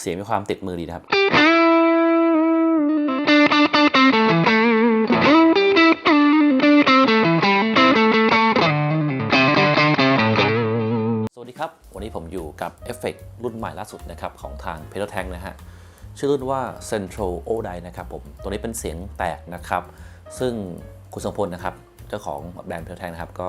เสียงมีความติดมือดีนะครับสวัสดีครับวันนี้ผมอยู่กับเอฟเฟกรุ่นใหม่ล่าสุดนะครับของทาง p e d a l Tank นะฮะ ชื่อรุ่นว่า Central o d i นะครับผม ตัวนี้เป็นเสียงแตกนะครับ ซึ่งคุณทรงพลนะครับ เจ้าของแบรนด์ p e d a l Tank นะครับ ก็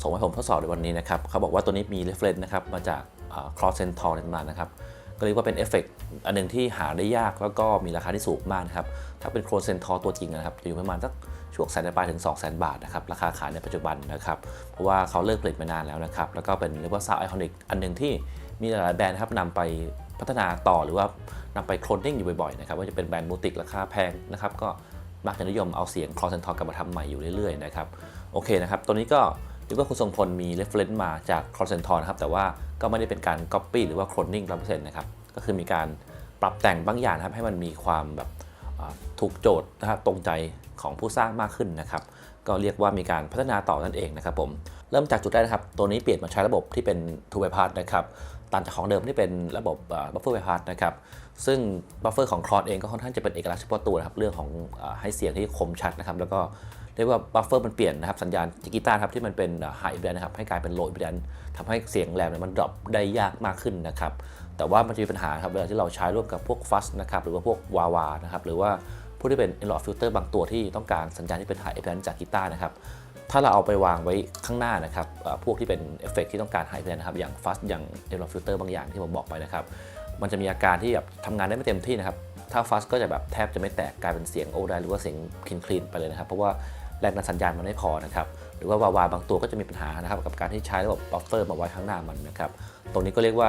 ส่งให้ผมทดสอบในวันนี้นะครับ เขาบอกว่าตัวนี้มี reference นะครับ มาจากอ่า Cross Centaur ในตำนานนะครับ ก็เรียกว่าเป็นเอฟเฟกอันหนึ่งที่หาได้ยากแล้วก็มีราคาที่สูงมากนะครับ ถ้าเป็นโครเซนทอตัวจริงนะครับจะอยู่ประมาณสักช่วงแสนปลายถึง 2 0 0 0 0 0บาทนะครับราคาขายในปัจจุบันนะครับ เพราะว่าเขาเลิกผลิตมานานแล้วนะครับ แล้วก็เป็นเรียกว่าซาวไอคอนิกอันหนึ่งที่มีหลายแบรนด์นะครับนำไปพัฒนาต่อหรือว่านำไปโคลนนิ่งอยู่บ่อยๆนะครับว่าจะเป็นแบรนด์มูติกราคาแพงนะครับก็มักจะนิยมเอาเสียงครอเซนทอกลับมาทำใหม่อยู่เรื่อยๆนะครับโอเคนะครับตัวนี้ก็ เรียกว่าคุณทรงพลมี reference มาจากครอเซนทอนะครับแต่ว่าก็ไม่ได้เป็นการ copy หรือว่า cloning ร้อยเปอร์เซ็นต์นะครับก็คือมีการปรับแต่งบางอย่างนะครับให้มันมีความแบบถูกโจทย์นะครับตรงใจของผู้สร้างมากขึ้นนะครับก็เรียกว่ามีการพัฒนาต่อนั่นเองนะครับผมเริ่มจากจุดแรกนะครับ ตัวนี้เปลี่ยนมาใช้ระบบที่เป็น two bypass นะครับต่างจากของเดิมที่เป็นระบบ buffer bypass นะครับซึ่ง buffer ของคลอ d เองก็ค่อนข้างจะเป็นเอกลักษณ์เฉพาะตัวนะครับเรื่องของให้เสียงที่คมชัดนะครับแล้วก็ เรียกว่า buffer มันเปลี่ยนนะครับสัญญาณจิกิต้าครับที่มันเป็น high impedance นะครับให้กลายเป็น low impedance ทำให้เสียงแหลมเนี่ยมันดรอปได้ยากมากขึ้นนะครับแต่ว่ามันจะมีปัญหาครับเวลาที่เราใช้ร่วมกับพวกฟัสนะครับหรือว่าพวกวาวานะครับหรือว่าพวกที่เป็น a n a l o g filter บางตัวที่ต้องการสัญญาณที่เป็น high impedance จากกีตาร์นะครับถ้าเราเอาไปวางไว้ข้างหน้านะครับพวกที่เป็นเอฟเฟกที่ต้องการ high impedance นะครับอย่างฟัสอย่าง a n a l o g filter บางอย่างที่ผมบอกไปนะครับมันจะมีอาการที่แบบทำงานได้ไม่เต็มที่นะครับถ้าฟัสก็จะแบบแทบจะไม่แตกกลายเป็นเสียงโอไดหรือว่าเสียงคลีนคลีนไปเลยนะครับ เพราะว่า แรงดันสัญญาณมันไม่พอนะครับหรือว่าวาวาบางตัวก็จะมีปัญหานะครับกับการที่ใช้ระบบบัฟเฟอร์มาไว้ข้างหน้ามันนะครับตรงนี้ก็เรียกว่า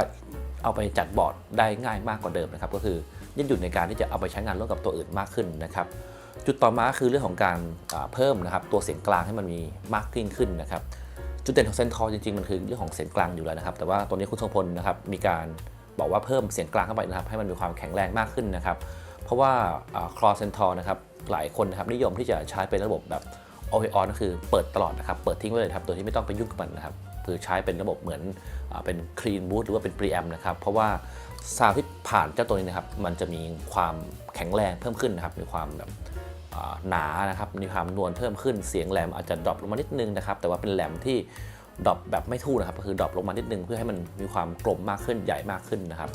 เอาไปจัดบอร์ดได้ง่ายมากกว่าเดิมนะครับก็คือยืดหยุ่นในการที่จะเอาไปใช้งานร่วมกับตัวอื่นมากขึ้นนะครับจุดต่อมาคือเรื่องของการเพิ่มนะครับตัวเสียงกลางให้มันมีมากยิ่งขึ้นนะครับจุดเด่นของเซนทอร์จริงๆมันคือเรื่องของเสียงกลางอยู่แล้วนะครับ แต่ว่าตัวนี้คุณทรงพลนะครับมีการบอกว่าเพิ่มเสียงกลางเข้าไปนะครับให้มันมีความแข็งแรงมากขึ้นนะครับ เพราะว่าคลอเซนทอร์นะครับหลายคนนะครับนิยมที่จะใช้เป็นระบบแบบ o อ on ก็คือเปิดตลอดนะครับ เปิดทิ้งไว้เลยครับ โดยที่ไม่ต้องไปยุ่งกับมันนะครับ คือใช้เป็นระบบเหมือนเป็น clean boot หรือว่าเป็น preamp นะครับ เพราะว่าซาวที่ผ่านเจ้าตัวนี้นะครับ มันจะมีความแข็งแรงเพิ่มขึ้นนะครับ มีความแบบหนานะครับ มีความนวลเพิ่มขึ้น เสียงแหลมอาจจะดรอปลงมานิดนึงนะครับ แต่ว่าเป็นแหลมที่ดรอปแบบไม่ทู่นะครับ ก็คือดรอปลงมานิดนึงเพื่อให้มันมีความกลมมากขึ้น ใหญ่มากขึ้นนะครับ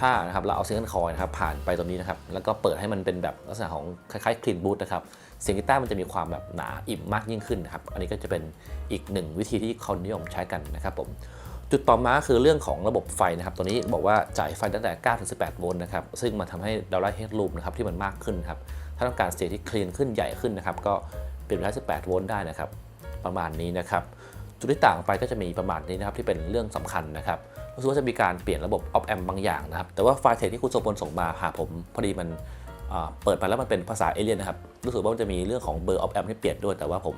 ถ้านะครับเราเอาเสียงคอยนะครับผ่านไปตรงนี้นะครับแล้วก็เปิดให้มันเป็นแบบลักษณะของคล้ายๆคลีนบูทนะครับเสียงกีตาร์มันจะมีความแบบหนาอิ่มมากยิ่งขึ้นนะครับอันนี้ก็จะเป็นอีกหนึ่งวิธีที่คนนิยมใช้กันนะครับผมจุดต่อมาคือเรื่องของระบบไฟนะครับ ตัวนี้บอกว่าจ่ายไฟตั้งแต่9ถึง18 โวลต์นะครับ ซึ่งมันทำให้ดาวไลท์เฮดลูมนะครับที่มันมากขึ้นครับ ถ้าต้องการเสียงที่คลีนขึ้นใหญ่ขึ้นนะครับ ก็เปลี่ยนเป็นได้18 โวลต์ได้นะครับ ประมาณนี้นะครับ จุดที่ต่างไปก็จะมีประมาณนี้นะครับที่เป็นเรื่องสำคัญนะครับ รู้สึกว่าจะมีการเปลี่ยนระบบออฟแอมบางอย่างนะครับ แต่ว่าไฟล์เทคที่คุณโซพลส่งมาหาผม พอดีมันเปิดมาแล้วมันเป็นภาษาเอเลียนนะครับ รู้สึกว่ามันจะมีเรื่องของเบอร์ออฟแอมให้เปลี่ยนด้วย แต่ว่าผม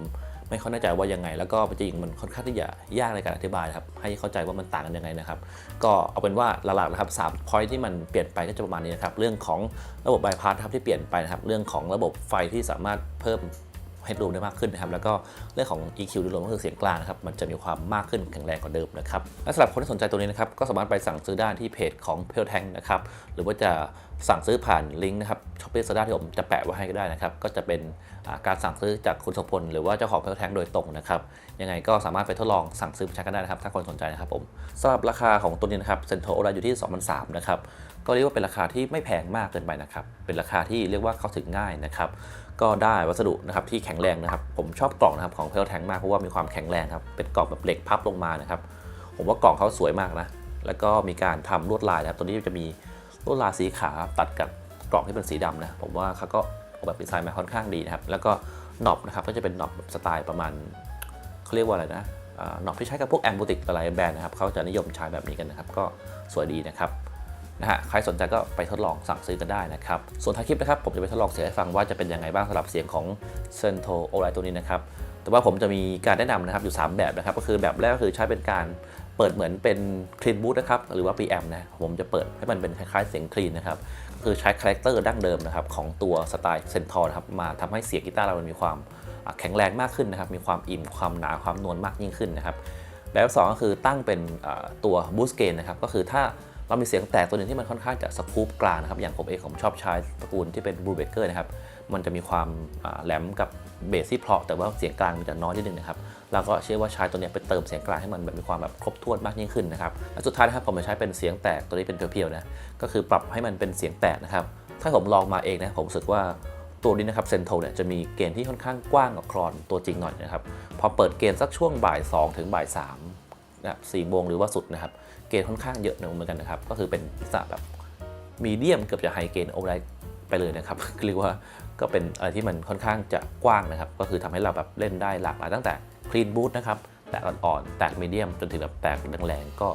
ไม่ค่อยแน่ใจว่ายังไง แล้วก็จริงมันค่อนข้างที่จะยากในการอธิบายครับ ให้เข้าใจว่ามันต่างกันยังไงนะครับ ก็เอาเป็นว่าหลักๆนะครับ3 point ที่มันเปลี่ยนไปก็จะประมาณนี้นะครับ เรื่องของระบบบายพาสครับที่เปลี่ยนไปนะครับ เรื่องของระบบไฟที่สามารถเพิ่ม ให้รูมได้มากขึ้นนะครับ แล้วก็เรื่องของ EQ โดยรวมก็คือเสียงกลางนะครับ มันจะมีความมากขึ้นแข็งแรงกว่าเดิมนะครับ และสำหรับคนที่สนใจตัวนี้นะครับ ก็สามารถไปสั่งซื้อได้ที่เพจของ p e l Tank นะครับ หรือว่าจะสั่งซื้อผ่านลิงก์นะครับช้อปปี้ซด้าที่ผมจะแปะไว้ให้ก็ได้นะครับ ก็จะเป็นการสั่งซื้อจากคุณสมพลหรือว่าเจ้าของ p e l Tank โดยตรงนะครับ ยังไงก็สามารถไปทดลองสั่งซื้อไปใช้กันได้นะครับ ถ้าคนสนใจนะครับผมสำหรับราคาของตัวนี้นะครับเซนโทโอไอยู่ที่2,003นะครับก็เรียกว่าเป็นราคาที่ไม่แพงมากเกินไปนะครับเป็นราคาที่เรียกว่าเข้าถึงง่ายนะครับ ก็ได้วัสดุนะครับที่แข็งแรงนะครับ ผมชอบกล่องนะครับของเพลแทงมากเพราะว่ามีความแข็งแรงครับเป็นกล่องแบบเหล็กพับลงมานะครับ ผมว่ากล่องเขาสวยมากนะ แล้วก็มีการทำลวดลายนะครับ ตัวนี้จะมีลวดลายสีขาวตัดกับกล่องที่เป็นสีดำนะ ผมว่าเขาก็ออกแบบดีไซน์มาค่อนข้างดีนะครับ แล้วก็หนอบนะครับก็จะเป็นหนอบแบบสไตล์ประมาณเขาเรียกว่าอะไรนะหนอบที่ใช้กับพวกแอมบูติกหลายแบรนด์นะครับเขาจะนิยมใช้แบบนี้กันนะครับ ก็สวยดีนะครับ นะฮะใครสนใจก็ไปทดลองสั่งซื้อกันได้นะครับ ส่วนท้ายคลิปนะครับผมจะไปทดลองเสียงให้ฟังว่าจะเป็นยังไงบ้างสำหรับเสียงของ c e n t o o l i ตัวนี้นะครับแต่ว่าผมจะมีการแนะนำนะครับอยู่ 3 แบบนะครับ ก็คือแบบแรกก็คือใช้เป็นการเปิดเหมือนเป็น clean boot นะครับหรือว่า preamp นะผมจะเปิดให้มันเป็นคล้ายๆเสียง clean นะครับก็คือใช้คาแรคเตอร์ดั้งเดิมนะครับของตัวสไตล์ Centaur นะครับมาทำให้เสียงกีตาร์เรามันมีความแข็งแรงมากขึ้นนะครับมีความอิ่มความหนาความนวลมากยิ่งขึ้นนะครับแบบสองก็คือตั้งเป็นตัว boost gain นะครับก็คือถ้า เรามีเสียงแตกตัวหนึ่งที่มันค่อนข้างจะสกู๊ปกลางนะครับ อย่างผมเองผมชอบใช้ตระกูลที่เป็นบลูเบเกอร์นะครับ มันจะมีความแหลมกับเบสที่เพาะ แต่ว่าเสียงกลางมันจะน้อยนิดนึงนะครับเราก็เชื่อว่าใช้ตัวนี้ไปเติมเสียงกลางให้มันแบบมีความแบบครบถ้วนมากยิ่งขึ้นนะครับและสุดท้ายนะครับผมจะใช้เป็นเสียงแตกตัวนี้เป็นเพียวๆนะ ก็คือปรับให้มันเป็นเสียงแตกนะครับ ถ้าผมลองมาเองนะผมรู้สึกว่าตัวนี้นะครับเซนโทเนี่ยจะมีเกณฑ์ที่ค่อนข้างกว้างกว่าคลอนตัวจริงหน่อยนะครับ พอเปิดเกณฑ์สักช่วงบ่าย2ถึงบ่าย3นะสี่โมงหรือว่าสุดนะครับ ณฑ์ค่อนข้างเยอะเหมือนกันนะครับ ก็คือเป็นลักษณะแบบมีเดียมเกือบจะไฮเกณฑ์โอเวอร์ไดไปเลยนะครับเรียกว่าก็เป็นอะไรที่มันค่อนข้างจะกว้างนะครับ ก็คือทำให้เราแบบเล่นได้หลากหลายตั้งแต่คลีนบูทนะครับแตกอ่อนๆแตกมีเดียมจนถึงแบบแตกแรงๆก็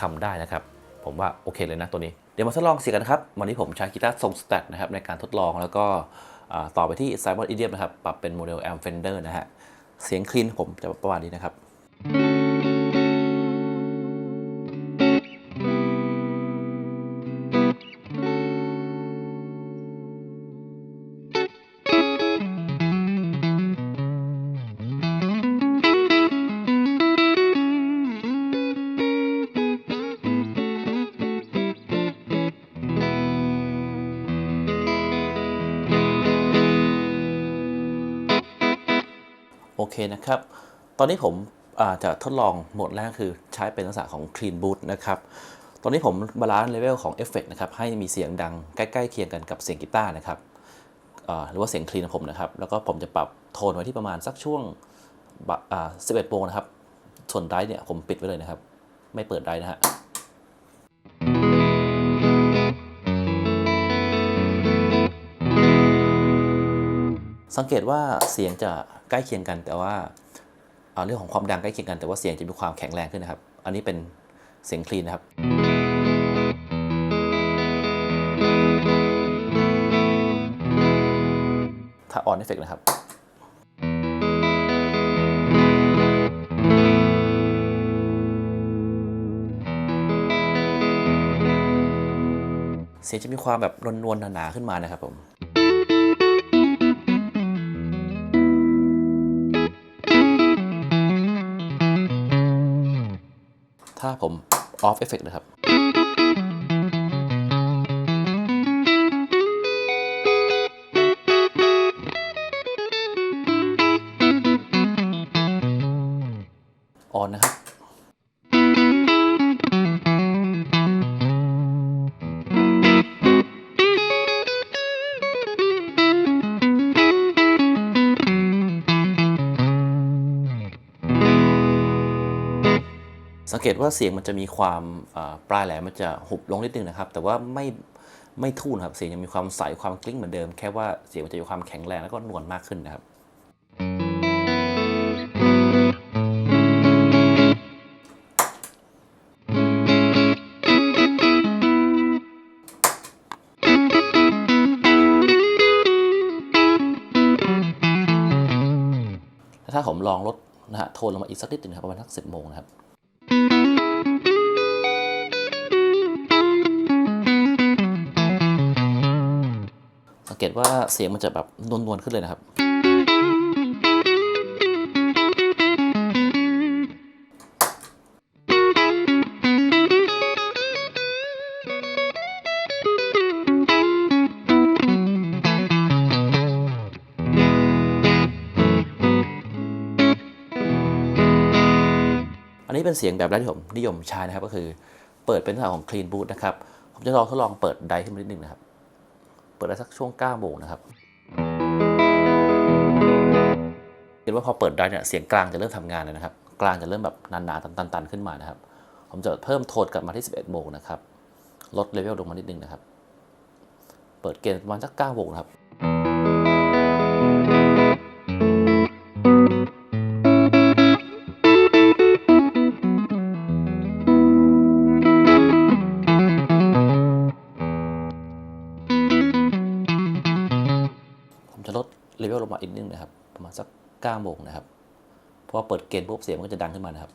ทำได้นะครับ ผมว่าโอเคเลยนะตัวนี้ เดี๋ยวมาทดลองเสียงกันนะครับ วันนี้ผมใช้กีตาร์ทรงสแตทนะครับในการทดลองแล้วก็ต่อไปที่ Simon Idiom นะครับ ปรับเป็นโมเดล Amp Fender นะฮะ เสียงคลีนผมจะประมาณนี้นะครับ โอเคนะครับ ตอนนี้ผมอาจะทดลองโหมดแรกคือใช้เป็นลักษณะของ Clean Boot นะครับ ตอนนี้ผมบาลานซ์เลเวลของเอฟเฟกนะครับ ให้มีเสียงดังใกล้ๆเคียงกันกับเสียงกีตาร์นะครับหรือว่าเสียงคลีนของผมนะครับ แล้วก็ผมจะปรับโทนไว้ที่ประมาณสักช่วง11โมงนะครับ ส่วนไดร์เนี่ยผมปิดไว้เลยนะครับ ไม่เปิดไดร์นะฮะ สังเกตว่าเสียงจะใกล้เคียงกันแต่ว่าเาเรื่องของความดังใกล้เคียงกันแต่ว่าเสียงจะมีความแข็งแรงขึ้นนะครับ อันนี้เป็นเสียงคลีนนะครับ ถ้าออนเอฟเฟกนะครับเสียงจะมีความแบบนวลๆหนาๆขึ้นมานะครับผม ถ้าผมออฟเอฟเฟกนะครับ สังเกตว่าเสียงมันจะมีความปลายแหลมมันจะหุบลงนิดนึงนะครับ แต่ว่าไม่ไม่ทู่นครับเสียงยังมีความใสความกลิ้งเหมือนเดิม แค่ว่าเสียงมันจะมีความแข็งแรงแล้วก็นวลมากขึ้นนะครับ ถ้าผมลองลดนะฮะโทนลงมาอีกสักนิดหนึงครับประมาณสักสิบโมงนะครับ เกตว่าเสียงมันจะแบบนวลๆขึ้นเลยนะครับ อันนี้เป็นเสียงแบบแรกที่ผมนิยมใช้นะครับก็คือเปิดเป็นลักษณะของ clean boot นะครับ ผมจะลองทดลองเปิดไดขึ้นมานิดนึงนะครับ เปิดได้สักช่วง9โมงนะครับเห็นว่าพอเปิดได้เนี่ยเสียงกลางจะเริ่มทำงานเลยนะครับ กลางจะเริ่มแบบนานๆตันๆขึ้นมานะครับ ผมจะเพิ่มโทนกลับมาที่ 11โมงนะครับลดเลเวลลงมานิดนึงนะครับ เปิดเกณฑ์ประมาณสัก9โมงครับ 9โมงนะครับเพราะว่าเปิดเกณฑ์ปุ๊บเสียงมันก็จะดังขึ้นมานะครับ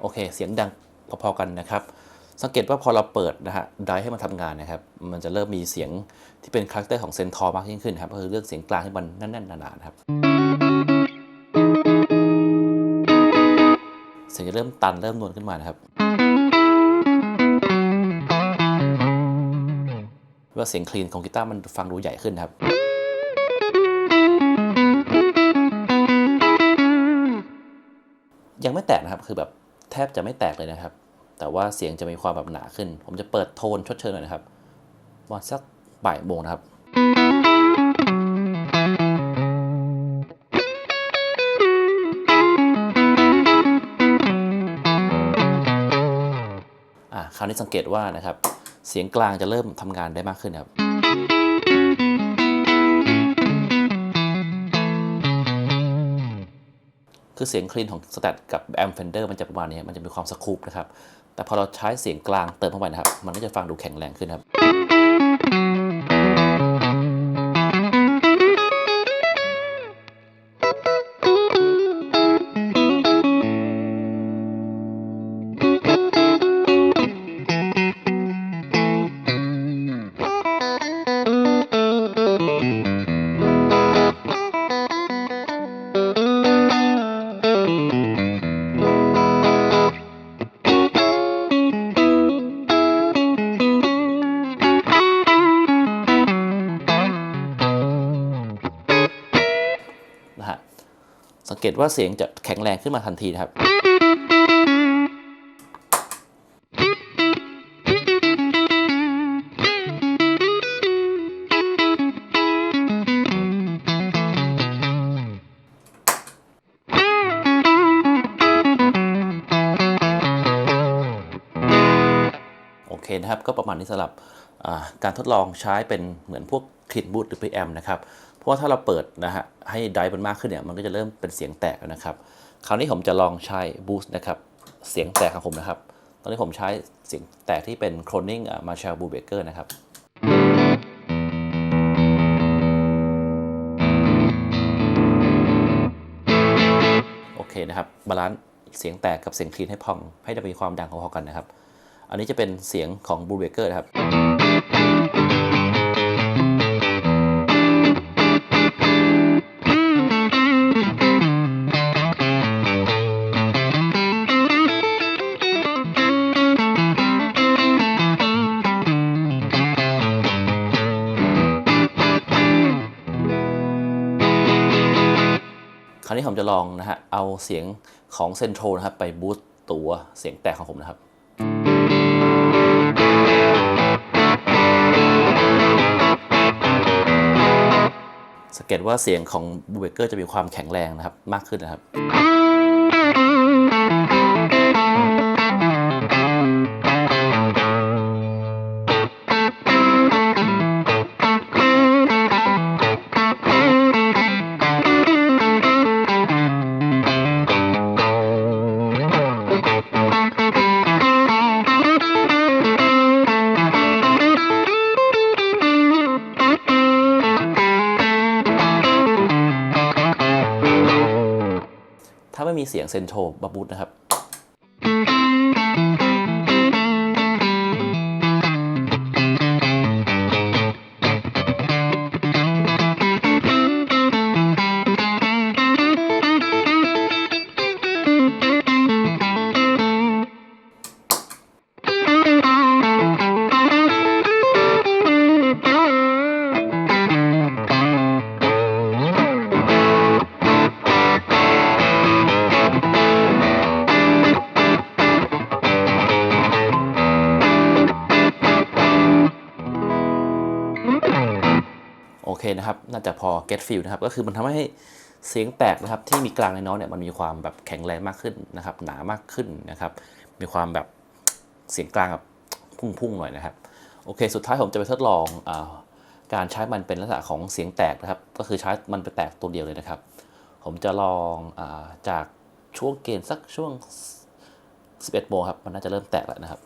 โอเค เสียงดังพอๆกันนะครับ สังเกตว่าพอเราเปิดนะฮะไดร์ให้มันทำงานนะครับ มันจะเริ่มมีเสียงที่เป็นคาแรคเตอร์ของเซนทอร์มากยิ่งขึ้นครับ ก็คือเรื่องเสียงกลางที่มันแน่นๆหนาๆนะครับ สียงจะเริ่มตันเริ่มนวลขึ้นมานะครับว่าเสียงคลีนของกีตาร์มันฟังดูใหญ่ขึ้นครับยังไม่แตกนะครับ คือแบบแทบจะไม่แตกเลยนะครับ แต่ว่าเสียงจะมีความแบบหนาขึ้น ผมจะเปิดโทนชดเชยหน่อยนะครับวันสักบ่ายโมงนะครับ คราวนี้สังเกตว่านะครับเสียงกลางจะเริ่มทำงานได้มากขึ้นครับคือเสียงคลีนของสแตทกับแอมเฟนเดอร์มันจะประมาณนี้มันจะมีความสคูปนะครับ แต่พอเราใช้เสียงกลางเติมเข้าไปนะครับ มันก็จะฟังดูแข็งแรงขึ้นครับ เกตว่าเสียงจะแข็งแรงขึ้นมาทันทีนะครับโอเคนะครับก็ประมาณนี้สำหรับการทดลองใช้เป็นเหมือนพวก คลินบูทหรือ preamp นะครับ เพราะว่าถ้าเราเปิดนะฮะให้ไดร์มันมากขึ้นเนี่ย มันก็จะเริ่มเป็นเสียงแตกนะครับ คราวนี้ผมจะลองใช้บูสต์นะครับ เสียงแตกของผมนะครับ ตอนนี้ผมใช้เสียงแตกที่เป็น cloning มาเชลบูเบเกอร์นะครับโอเคนะครับบาลานซ์เสียงแตกกับเสียงคลีนให้พองให้ได้มีความดังพอๆกันนะครับ อันนี้จะเป็นเสียงของบูเบเกอร์นะครับาวนี้ผมจะลองนะฮะเอาเสียงของเซนโทรนะครับไปบูสต์ตัวเสียงแตกของผมนะครับสังเกตว่าเสียงของบูเบเกอร์จะมีความแข็งแรงนะครับมากขึ้นนะครับ มีเสียงเซนโทรบาบูตนะครับ เคนะครับ น่าจะพอ get feel นะครับ ก็คือมันทำให้เสียงแตกนะครับ ที่มีกลางในน้อยเนี่ยมันมีความแบบแข็งแรงมากขึ้นนะครับ หนามากขึ้นนะครับ มีความแบบเสียงกลางแบบพุ่งๆหน่อยนะครับ โอเค สุดท้ายผมจะไปทดลองอาการใช้มันเป็นลักษณะของเสียงแตกนะครับ ก็คือใช้มันไปแตกตัวเดียวเลยนะครับ ผมจะลองอาจากช่วงเกณฑ์สักช่วง 11โมงครับ มันน่าจะเริ่มแตกแล้วนะครับ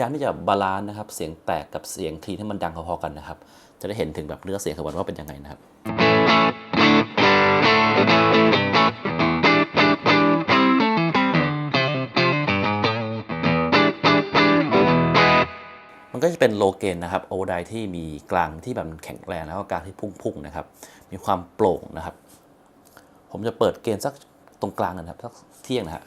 ายามที่จะบาลานซ์นะครับ เสียงแตกกับเสียงคลีนให้มันดังพอๆกันนะครับ จะได้เห็นถึงแบบเนื้อเสียงของมันว่าเป็นยังไงนะครับมันก็จะเป็นโลเกนนะครับโอไดที่มีกลางที่แบบแข็งแรงแล้วก็กลางที่พุ่งๆนะครับ มีความโปร่งนะครับ ผมจะเปิดเกณฑ์สักตรงกลางนะครับสักเที่ยงนะฮะ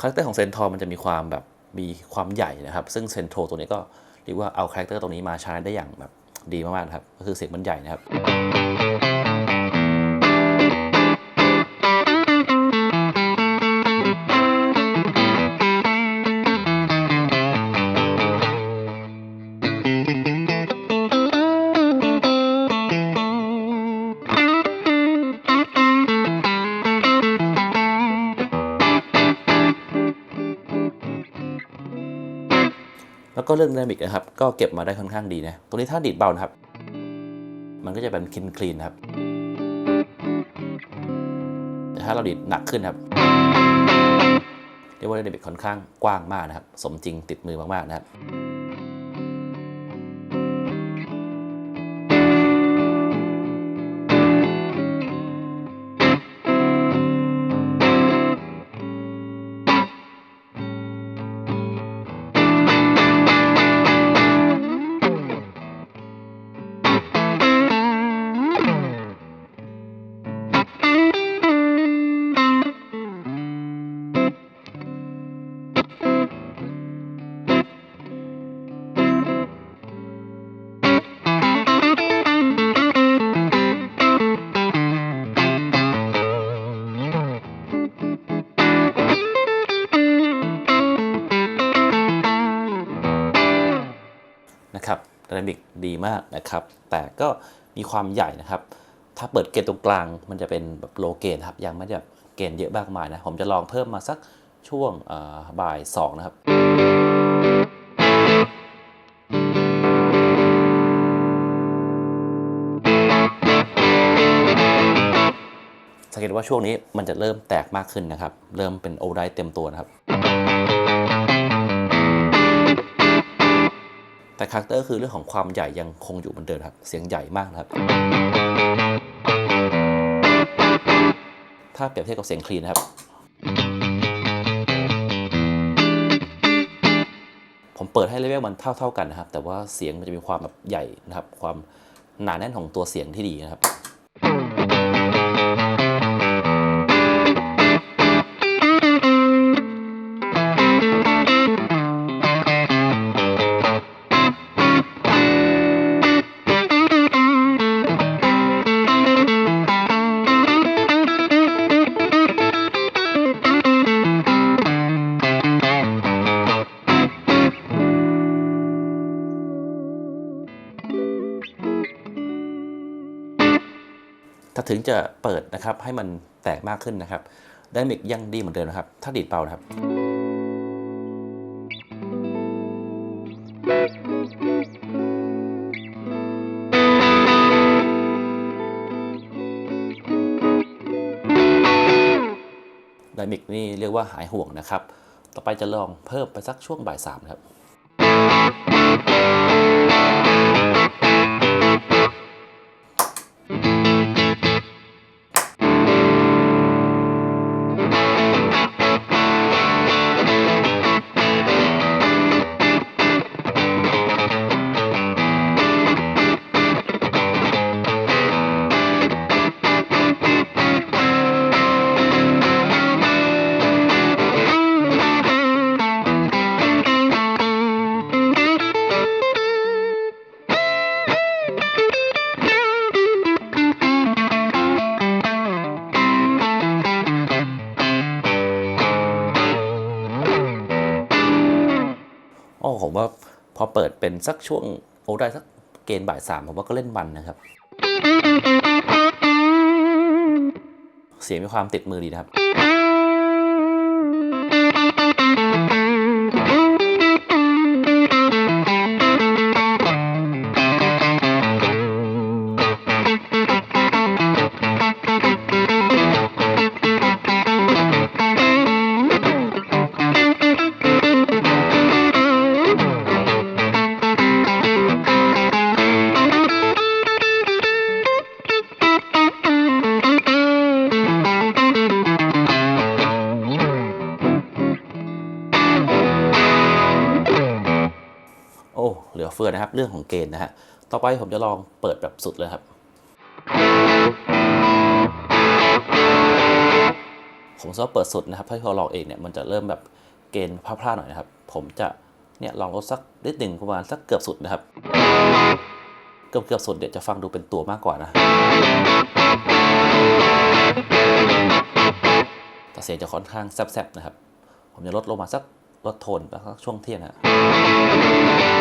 คาแรคเตอร์ของเซนทอร์มันจะมีความแบบมีความใหญ่นะครับ ซึ่งเซนโทรตัวนี้ก็เรียกว่าเอาคาแรคเตอร์ตรงนี้มาใช้ได้อย่างแบบดีมากๆครับ ก็คือเสียงมันใหญ่นะครับ ก็เรื่องดินามิกนะครับ ก็เก็บมาได้ค่อนข้างดีนะ ตรงนี้ถ้าดีดเบานะครับ มันก็จะเป็นคลีนคลีนครับ แต่ถ้าเราดีดหนักขึ้นครับ เรียกว่าดินามิกค่อนข้างกว้างมากนะครับ สมจริงติดมือมากๆนะครับ ไดนามิกดีมากนะครับ แต่ก็มีความใหญ่นะครับ ถ้าเปิดเกณฑ์ตรงกลางมันจะเป็นแบบโลเกนครับ ยังไม่ได้แบบเกณฑ์เยอะมากมายนะ ผมจะลองเพิ่มมาสักช่วงอ่าบ่าย2นะครับสังเกตว่าช่วงนี้มันจะเริ่มแตกมากขึ้นนะครับ เริ่มเป็นโอไดเต็มตัวนะครับ แต่คาแรคเตอร์คือเรื่องของความใหญ่ยังคงอยู่เหมือนเดิมครับ เสียงใหญ่มากนะครับ ถ้าเปรียบเทียบกับเสียงคลีนนะครับ ผมเปิดให้เลเวลมันเท่า ๆกันนะครับ แต่ว่าเสียงมันจะมีความแบบใหญ่นะครับ ความหนาแน่นของตัวเสียงที่ดีนะครับ ดนะครับ ให้มันแตกมากขึ้นนะครับไดนามิกยังดีเหมือนเดิมนะครับ ถ้าดีดเบานะครับไดามิกนี่เรียกว่าหายห่วงนะครับ ต่อไปจะลองเพิ่มไปสักช่วงบ่ายสามครับ ผมว่าพอเปิดเป็นสักช่วงโอ้ได้สักเกณฑ์บ่ายสามผมว่าก็เล่นมันนะครับ เสียงมีความติดมือดีนะครับ อนะครับเรื่องของเกณฑ์นะฮะต่อไปผมจะลองเปิดแบบสุดเลยครับ ผมจะเปิดสุดนะครับถ้าพอลองเองเนี่ยมันจะเริ่มแบบเกณฑ์พลาดๆหน่อยนะครับ ผมจะเนี่ยลองลดสักนิดหนึ่งประมาณสักเกือบสุดนะครับ เกือบเกือบสุดเดี๋ยวจะฟังดูเป็นตัวมากกว่านะแต่เสียงจะค่อนข้างแซบๆนะครับ ผมจะลดลงมาสักลดโทนไปสักช่วงเที่ยงอะ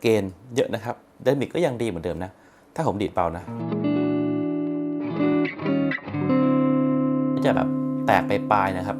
เกณฑ์เยอะนะครับไดนามิกก็ยังดีเหมือนเดิมนะ ถ้าผมดีดเบานะจะแบบแตกไปปลายนะครับ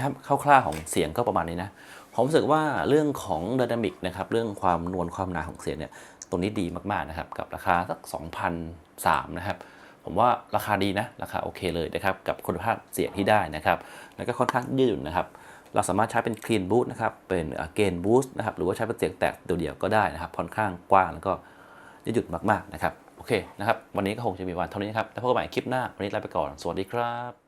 ถ้าคร่าวๆของเสียงก็ประมาณนี้นะ ผมรู้สึกว่าเรื่องของด y นามิกนะครับ เรื่องความนวลความหนาของเสียงเนี่ยตรงนี้ดีมากๆนะครับ กับราคาสัก2,003นะครับ ผมว่าราคาดีนะ ราคาโอเคเลยนะครับ กับคุณภาพเสียงที่ได้นะครับ แล้วก็ค่อนข้างยืดหยุ่นนะครับ เราสามารถใช้เป็น clean boost นะครับ เป็นเกน boost นะครับ หรือว่าใช้เป็นเสียงแตกเดี่ยวๆก็ได้นะครับ ค่อนข้างกว้างแล้วก็ยืดหยุ่นมากๆนะครับ โอเคนะครับ วันนี้ก็คงจะมีวันเท่านี้ครับ แล้วพบกันใหม่คลิปหน้า วันนี้ลาไปก่อน สวัสดีครับ